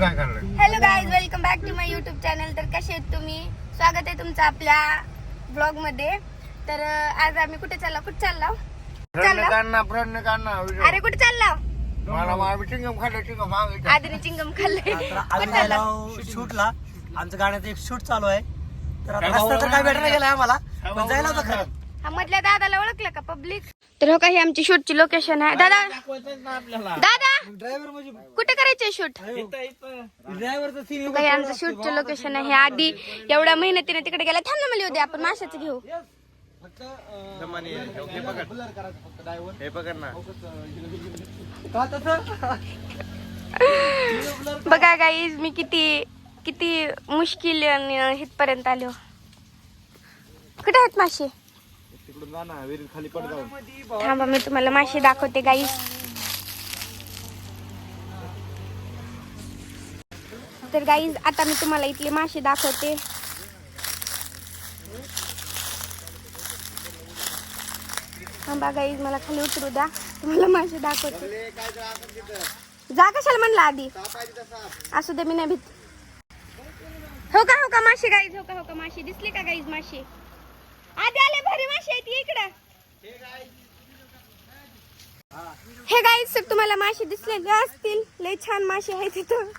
काय करणार hello guys welcome back to my YouTube channel तर कसे आहेत तुम्ही? स्वागत आहे तुमचं आपल्या ब्लॉगमध्ये. तर अं, आज आम्ही कुठे चाललो? कुठे चाललो? फ्रेंड चाललो. काढणार फ्रेंड काढणार अरे कुठे चाललो? मला मामी चिंगम खाल्लं चिंगम मागितलं आधीने चिंगम खाल्लंय तर कुठे आम्ही चाललो? जायला शूटला. आमचं गाण्याचं एक शूट चालू आहे. तर आता रस्ता तर काय भेटणार गेला आम्हाला. पण जायला होतं खरं. हा मधल्या दादाला ओळखलं का पब्लिक तर हो का ही आमची शूटची लोकेशन आहे. दादा! दादा! ड्रायव्हर म्हणजे कुठे करायचंय शूट? ड्रायव्हरचं सीन काही आमचं शूटचं लोकेशन आहे. आधी एवढ्या मेहनतीने तिकडे गेला. थांब ना मला उद्या आपण माशाचं घेऊ. हे पकड. ना. का तसं? बघा गाईज मी किती किती मुश्किल इथपर्यंत आलो. कुठे आहेत मासे? तिकडून जा ना विहिरीत खाली पड जाऊन. थांबा मी तुम्हाला मासे दाखवते गाई तर गाईज आता मी तुम्हाला इथले मासे दाखवते. थांबा गाईज मला खाली उतरू द्या. तुम्हाला मासे दाखवते. जा कशाला म्हणला आधी? असू दे मी नाही भीत. हो का हो का मासे गाईज हो का हो का मासे दिसले का गाईज मासे आधी इकडं हे गाईज सर तुम्हाला मासे दिसलेले असतील लय छान मासे आहेत तिथं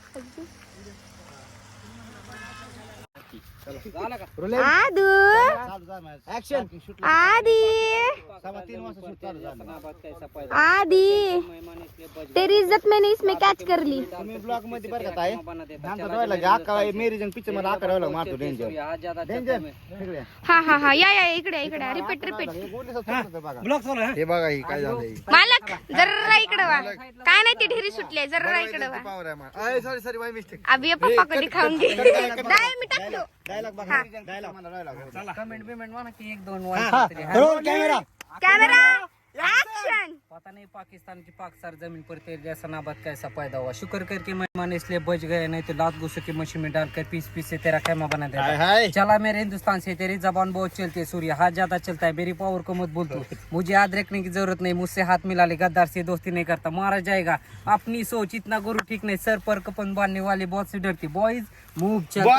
आदू ऍक्शन आदी तेरी इज्जत मैंने इसमें कैच कर ली तुम्ही ब्लॉकमध्ये बरं का ताई आमचा डोळ्याला घ्या अक्का मेरी जंग पिक्चरमध्ये अकरा वेळा मारतो डेंजर डेंजर इकडे हा हा हा या या इकडे इकडे रिपीट रिपीट हे बोलले सर बघा ब्लॉक चालू आहे हे बघा ही काय झालंय मालक जरा इकडे वा काय नाही ती ढेरी सुटली जरा इकडे वा पावर आहे मला सॉरी सॉरी माय मिस्टेक अभि ये पप्पा को दिखाऊंगी नाही मी टाकलो डायलॉग बघा डायलॉग मला डायलॉग कमेंट म्हणा की एक दोन कॅमेरा कॅमेरा ऍक्शन पता नहीं पाकिस्तान की पाक सर जमीन पर तेरे जैसा नाबाद कैसा पैदा हुआ? शुक्र कर के मेहमान इसलिए बच गए नहीं तो लात गुस्से की मशीन में डालकर पीस पीस से तेरा खेमा बना देता हाय हाय। चला मेरे हिंदुस्तान से तेरी जबान बहुत चलती है सूर्य। हाथ ज्यादा चलता है मेरी पावर को मत बोल तू। मुझे याद रखने की जरूरत नहीं मुझसे हाथ मिला ले गद्दार से दोस्ती नहीं करता। मारा जाएगा। अपनी सोच इतना गुरु ठीक नहीं सर पर कपन बांधने वाले बहुत से डरती। बॉयज मूव चलता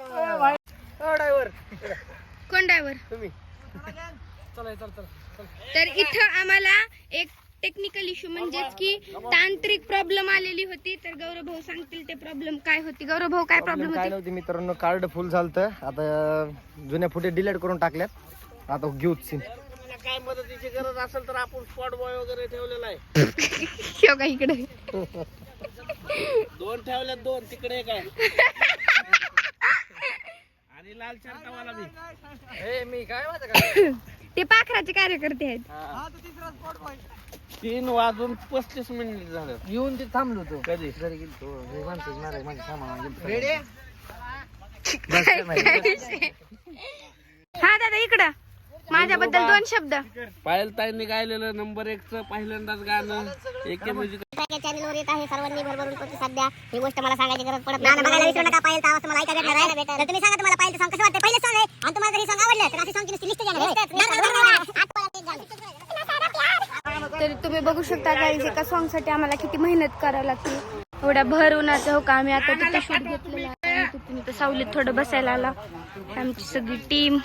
है। कोण ड्रायव्हर तर इथं आम्हाला एक टेक्निकल इश्यू म्हणजेच की तांत्रिक प्रॉब्लेम आलेली होती. तर गौरव भाऊ सांगतील ते प्रॉब्लेम काय होती. गौरव भाऊ काय प्रॉब्लेम काय होती? नव्हती मित्रांनो कार्ड फुल झालत. आता जुन्या फुटे डिलीट करून टाकल्यात. आता घेऊच सीन काय मदतीची गरज असेल तर आपण स्पॉट बॉय वगैरे ठेवलेला आहे. का इकडे? दोन ठेवल्यात दोन. तिकडे एक आहे. आणि लाल चरकावाला मी ए, मी काय माझं काय ते पाखराचे कार्यकर्ते आहेत. तीन वाजून पस्तीस मिनिट झालं. येऊन ते थांबलो तो. कधी? हा दादा इकडं. माझ्याबद्दल दोन शब्द. पायल ताईंनी गायलेलं नंबर एक च पहिल्यांदाच गाणं. एके म्युझिक या चॅनलवर येत आहे. सर्वांनी भरभरून प्रतिसाद द्या. ही गोष्ट मला सांगायची गरज पडत नाही. बघायला विसरू नका पाहिजे आवाज मला ऐकायला भेटणार आहे? तर तुम्ही सांगा तुम्हाला पाहिजे सॉंग कसं वाटतं पहिले सॉंग आहे. आणि तुम्हाला जर हे सॉंग आवडलं तर अशी नुसती लिस्ट तर तुम्ही बघू शकता गाईज एका सॉंगसाठी आम्हाला किती मेहनत करावी लागते. एवढ्या भर उन्हाचं हो का? आम्ही आता तिथे शूट घेतलेलं आहे. सावलीत थोडं बसायला आला. आमची सगळी टीम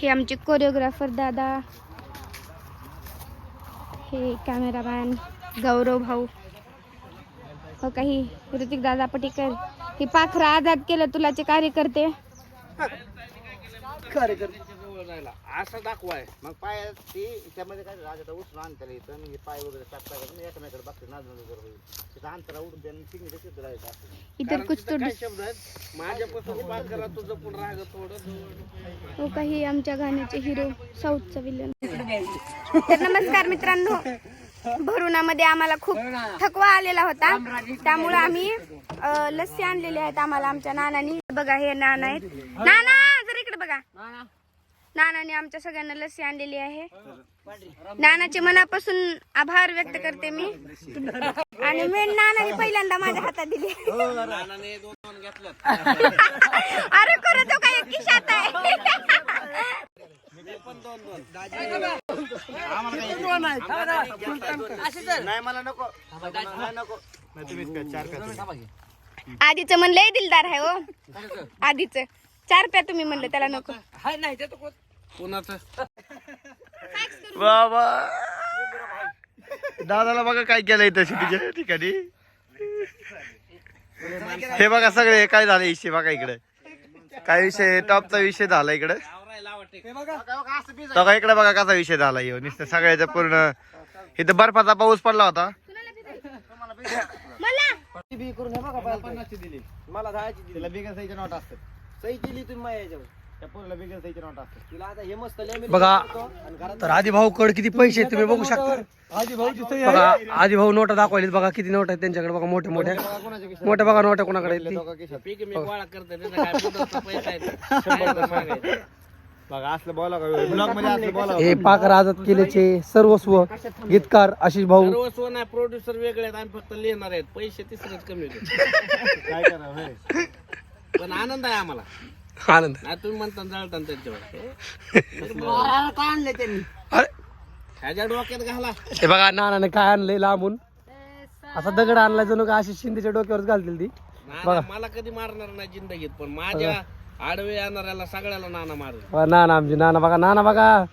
हे आमचे कोरिओग्राफर दादा. हे कॅमेरामॅन गौरव भाऊ. हो काही ऋतिक दादा पटीकर. हे पाखरं आजाद केलं तुलाचे कार्यकर्ते. असं दाखवाय मग पाय ती त्यामध्ये काय राजा उचलून आणता म्हणजे पाय वगैरे टाकता एकामेकडे बघते नाजून वगैरे होईल तिथं अंतरा उडून त्यानं सिग्नेचर सिद्ध राहायचं असं इतर कुछ तो काय शब्द आहेत? माझ्यापासून पास करा तुझं पण राग थोडं हो काही आमच्या गाण्याचे हिरो साऊथचा विलन तर नमस्कार मित्रांनो. भरुणामध्ये आम्हाला खूप थकवा आलेला होता. त्यामुळे आम्ही लस्सी आणलेली आहेत आम्हाला आमच्या नानानी. बघा हे नाना आहेत. नाना जर इकडे बघा. नानाने आमच्या सगळ्यांना लस्सी आणलेली आहे. नानाचे मनापासून आभार व्यक्त करते मी. आणि मेन नानाने पहिल्यांदा माझ्या हातात दिली. अरे खरं तो काय एक खिशात आहे. नाही मला नको नाही नको. नाही तुम्हीच काय चार प्या आधीच म्हणलं दिलदार आहे हो. आधीच. चार प्या तुम्ही म्हणलं त्याला नको. बाबा. दादाला बघा काय केलंय तशी तिच्या ठिकाणी. हे बघा सगळे काय झालं विषय बघा इकडे. काय विषय टॉपचा विषय झाला इकडे. तो का इकडे बघा कसा विषय झाला ह्यो नुसतं सगळ्याचा पूर्ण इथं बर्फाचा पाऊस पडला होता. मला? मला तिला बिगर नोट सही केली तुम्ही माझ्या याच्यावर. त्या पोरीला बिगर साईच्या नोट असतात. तिला आता हे मस्त लय बघा तर आधी भाऊ कड किती पैसे आहेत तुम्ही बघू शकता? बघा आधी भाऊ नोटा दाखवायला बघा किती नोट आहेत त्यांच्याकडे बघा मोठ्या मोठ्या मोठ्या बघा नोटा कोणाकडे आहेत ती. पीक मी गोळा करते त्याचा काय पदार्थ पैसा आहे. बघा असलं बोला का? ब्लॉगमध्ये असलं बोला हे पाकर आझाद केल्याचे सर्वस्व गीतकार आशिष भाऊ. सर्व सोना प्रोड्युसर वेगळे आहेत आम्ही फक्त लिहिणार आहेत. पैसे तिसरेच कमी होते. काय होय? पण आनंद आहे आम्हाला. आनंद. नाही तुम्ही म्हणता जळता त्यांच्यावर. आणले त्यांनी? अरे. ह्याच्या डोक्यात घाला. हे बघा नानाने काय आणलंय लांबून? असा दगड आणलाय जणू का आशिष शिंदेच्या डोक्यावरच घालतील ती. नाना मला कधी मारणार नाही जिंदगीत पण माझ्या आडवे येणाऱ्याला सगळ्याला नाना मारेल बघा, नाना आमची नाना बघा नाना बघा.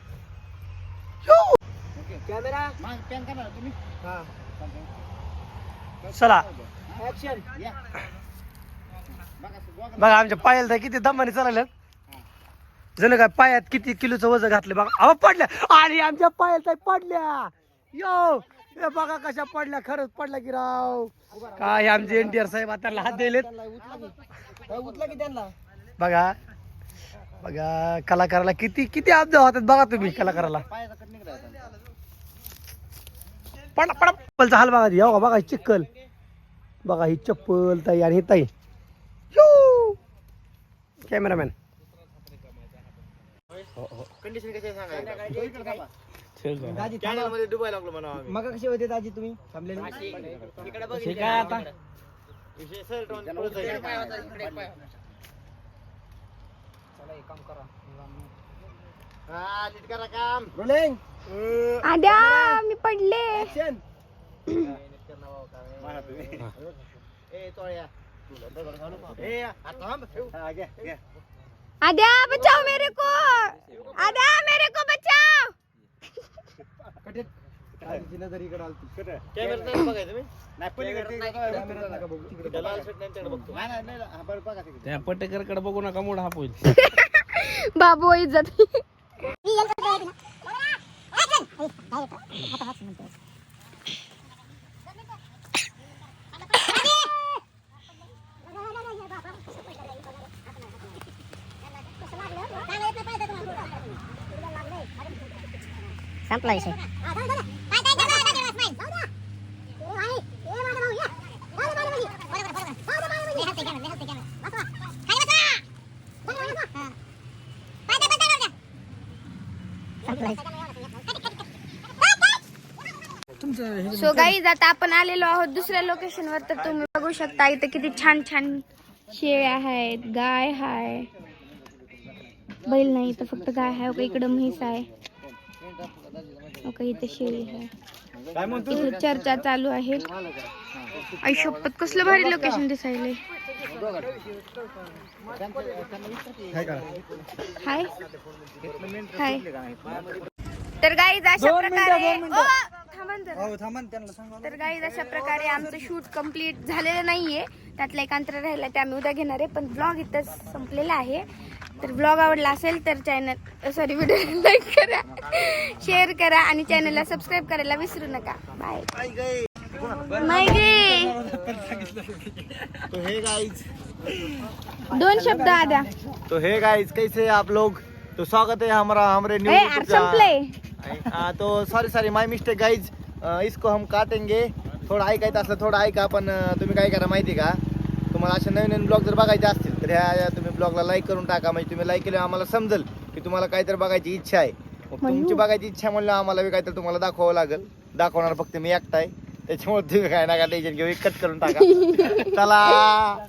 चला. बघा आमच्या पायाला तर किती दमाने चालले. जण काय पायात किती किलोचं वजन घातलं बघा. अहो पडल्या. आणि आमच्या पायाला तर पडल्या. यो! हे बघा कशा पडल्या. खरंच पडल्या की राव. काय आमचे एनटीआर साहेब आता हात दिलेत उठला की त्यांना. बघा. बघा कलाकाराला किती किती अब्जा होतात बघा तुम्ही कलाकाराला. पडा पडा चप्पलचा हाल बघा या बघा ही चिक्कल बघा ही चप्पल ताई आणि ही ताई. कॅमेरामॅन. कंडिशन कशी आहे सांगा चॅनलमध्ये डुबायला लागलो म्हणा आम्ही. मग कशी होते दाजी तुम्ही? थांबलेले काय आता विषय सर पुढे जाईल. हा नीट करा काम. रोलिंग आद्या मी पडले. मारा तुम्ही. ए तोळ्या तुला दगड घालू का? ए आता थांब. हा, घ्या, घ्या. आद्या बचाओ मेरे को. आद्या मेरे को बचाओ नजर इकडे आलती कॅमेरा नाही बघायचं मी? नाही, पलीकडे ते बघा. लाल त्यांच्याकडे बघतो. नाही, नाही, नाही, हा, बरं, बघा तिकडे. त्या पटेकरकडे बघू नका मोड हा होईल बाबू इज्जत संपला विषय सो गाईज आता आपण आलेलो आहोत दुसऱ्या लोकेशन वर. तर तुम्ही बघू शकता इथं किती छान छान शेळ्या आहेत गाय हाय. बैल नाही तर फक्त गाय आहे ओका इकडं म्हैस आहे. ओका इथं शेळी आहे चर्चा चालू आहे. आयुष्यपत कसलं भारी लोकेशन दिसायला हाय. हाय. तर गाईज अशा प्रकारे जरा. तर गाईज अशा प्रकारे आमचं शूट कंप्लीट झालेलं नाहीये. त्यातला एक अंतर राहिला ते आम्ही उद्या घेणार आहे पण ब्लॉग इथं संपलेला आहे. तर ब्लॉग आवडला असेल तर चॅनल सॉरी व्हिडिओ लाईक करा शेअर करा आणि चॅनलला सबस्क्राईब करायला विसरू नका. बाय नाही गे तो हे गाइस दोन शब्द आद्या. तो हे गाइस कैसे आप लोग? तो स्वागत है हमारा हमारे न्यू ए यार संपलंय हाँ, तो sorry sorry my mistake guys इसको हम काटेंगे. थोडं ऐकायचं असलं थोडं ऐका पण तुम्ही काय करा माहिती का? तुम्हाला असे नवीन नवीन ब्लॉग जर बघायचे असतील तर ह्या तुम्ही ब्लॉगला लाईक करून टाका. म्हणजे तुम्ही लाईक केल्यावर आम्हाला समजेल की तुम्हाला काहीतरी बघायची इच्छा आहे. मग तुमची बघायची इच्छा म्हणलं आम्हाला काहीतरी तुम्हाला दाखवावं लागेल. दाखवणार फक्त मी एकटा आहे त्याच्यामुळे तुम्ही काय नका टेन्शन घेऊ. कट करून टाका. चला.